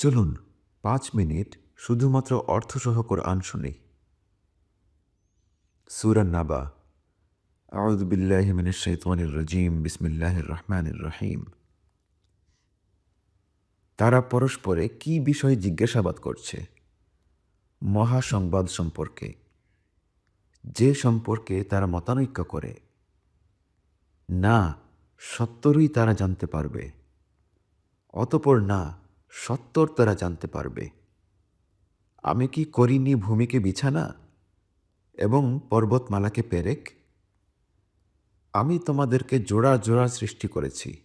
চলুন পাঁচ মিনিট শুধুমাত্র অর্থসহ কোরআন শুনি। সুরান নাবা। আউদ বিল্লাহ মিনাশ শাইতানির রাজিম। বিসমিল্লাহির রহমানির রহিম। তারা পরস্পরে কি বিষয়ে জিজ্ঞাসাবাদ করছে? মহাসংবাদ সম্পর্কে। যে সম্পর্কে তারা মতানৈক্য করে। না সত্তরই তারা জানতে পারবে। অতপর না সত্তর তারা জানতে পারবে। আমি কি করিনি ভূমিকে বিছানা? এবং পর্বতমালাকে পেরেক? আমি তোমাদেরকে জোড়া জোড়া সৃষ্টি করেছি।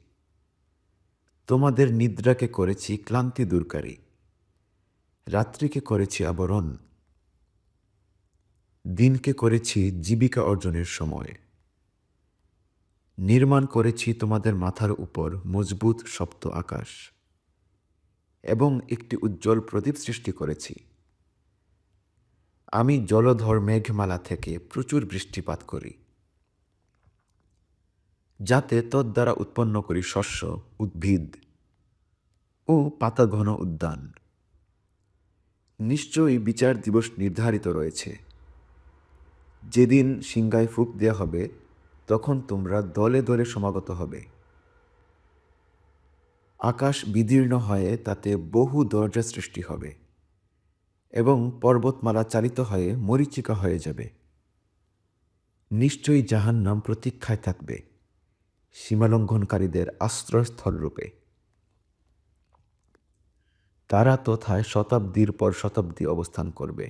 তোমাদের নিদ্রাকে করেছি ক্লান্তি দূরকারী। রাত্রিকে করেছি আবরণ। দিনকে করেছি জীবিকা অর্জনের সময়। নির্মাণ করেছি তোমাদের মাথার উপর মজবুত সপ্ত আকাশ। এবং একটি উজ্জ্বল প্রদীপ সৃষ্টি করেছি। আমি জলধর মেঘমালা থেকে প্রচুর বৃষ্টিপাত করি, যাতে তদ্বারা উৎপন্ন করি শস্য, উদ্ভিদ ও পাতা ঘন উদ্যান। নিশ্চয়ই বিচার দিবস নির্ধারিত রয়েছে। যেদিন সিংগায় ফুক দেওয়া হবে, তখন তোমরা দলে দলে সমাগত হবে। আকাশ বিদীর্ণ হয়ে তাতে বহু দরজা সৃষ্টি হবে এবং পর্বতমালা চালিত হয়ে মরিচিকা হয়ে যাবে। নিশ্চয়ই জাহান নাম প্রতীক্ষায় থাকবে, সীমালঙ্ঘনকারীদের আশ্রয়স্থল রূপে। তারা তথায় শতাব্দীর পর শতাব্দী অবস্থান করবে।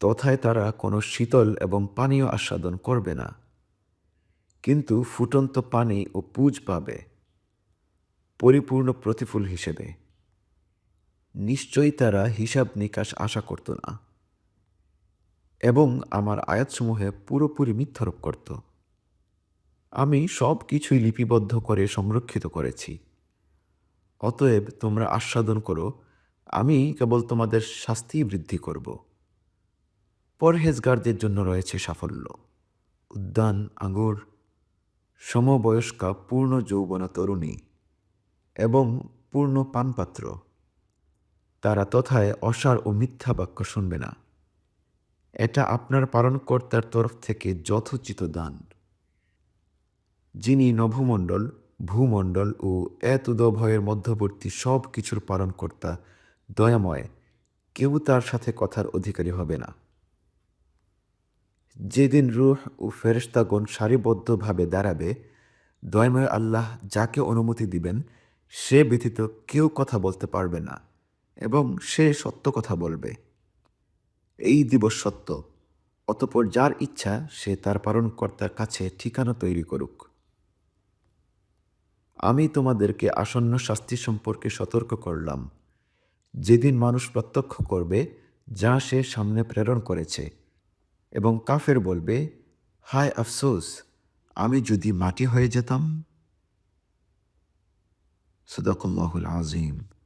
তথায় তারা কোনো শীতল এবং পানীয় আস্বাদন করবে না, কিন্তু ফুটন্ত পানি ও পুজ পাবে। পরিপূর্ণ প্রতিফুল হিসেবে। নিশ্চয়ই তারা হিসাব নিকাশ আশা করত না। এবং আমার আয়াতসমূহে পুরোপুরি মিথ্যারোপ করত। আমি সব কিছুই লিপিবদ্ধ করে সংরক্ষিত করেছি। অতএব তোমরা আস্বাদন করো, আমি কেবল তোমাদের শাস্তি বৃদ্ধি করব। পরহেজগারদের জন্য রয়েছে সাফল্য। উদ্যান আঙুর সমবয়স্কা, পূর্ণ যৌবনা তরুণী। এবং পূর্ণ পানপাত্র। তারা তথায় অসার ও মিথ্যা বাক্য শুনবে না। এটা আপনার পালনকর্তার তরফ থেকে যথোচিত দান। যিনি নভমণ্ডল, ভূমণ্ডল ও এতুদভয়ের মধ্যবর্তী সব কিছুর পালনকর্তা, দয়াময়, কেউ তার সাথে কথার অধিকারী হবে না। যেদিন রুহ ও ফেরেশতাগণ সারিবদ্ধভাবে দাঁড়াবে, দয়াময় আল্লাহ যাকে অনুমতি দিবেন সে ব্যতীত কেউ কথা বলতে পারবে না এবং সে সত্য কথা বলবে। এই দিবস সত্য, অতপর যার ইচ্ছা সে তার পালনকর্তার কাছে ঠিকানা তৈরি করুক। আমি তোমাদেরকে আসন্ন শাস্তি সম্পর্কে সতর্ক করলাম। যেদিন মানুষ প্রত্যক্ষ করবে যা সে সামনে প্রেরণ করেছে এবং কাফের বলবে, হায় আফসোস, আমি যদি মাটি হয়ে যেতাম? صدق الله العظيم.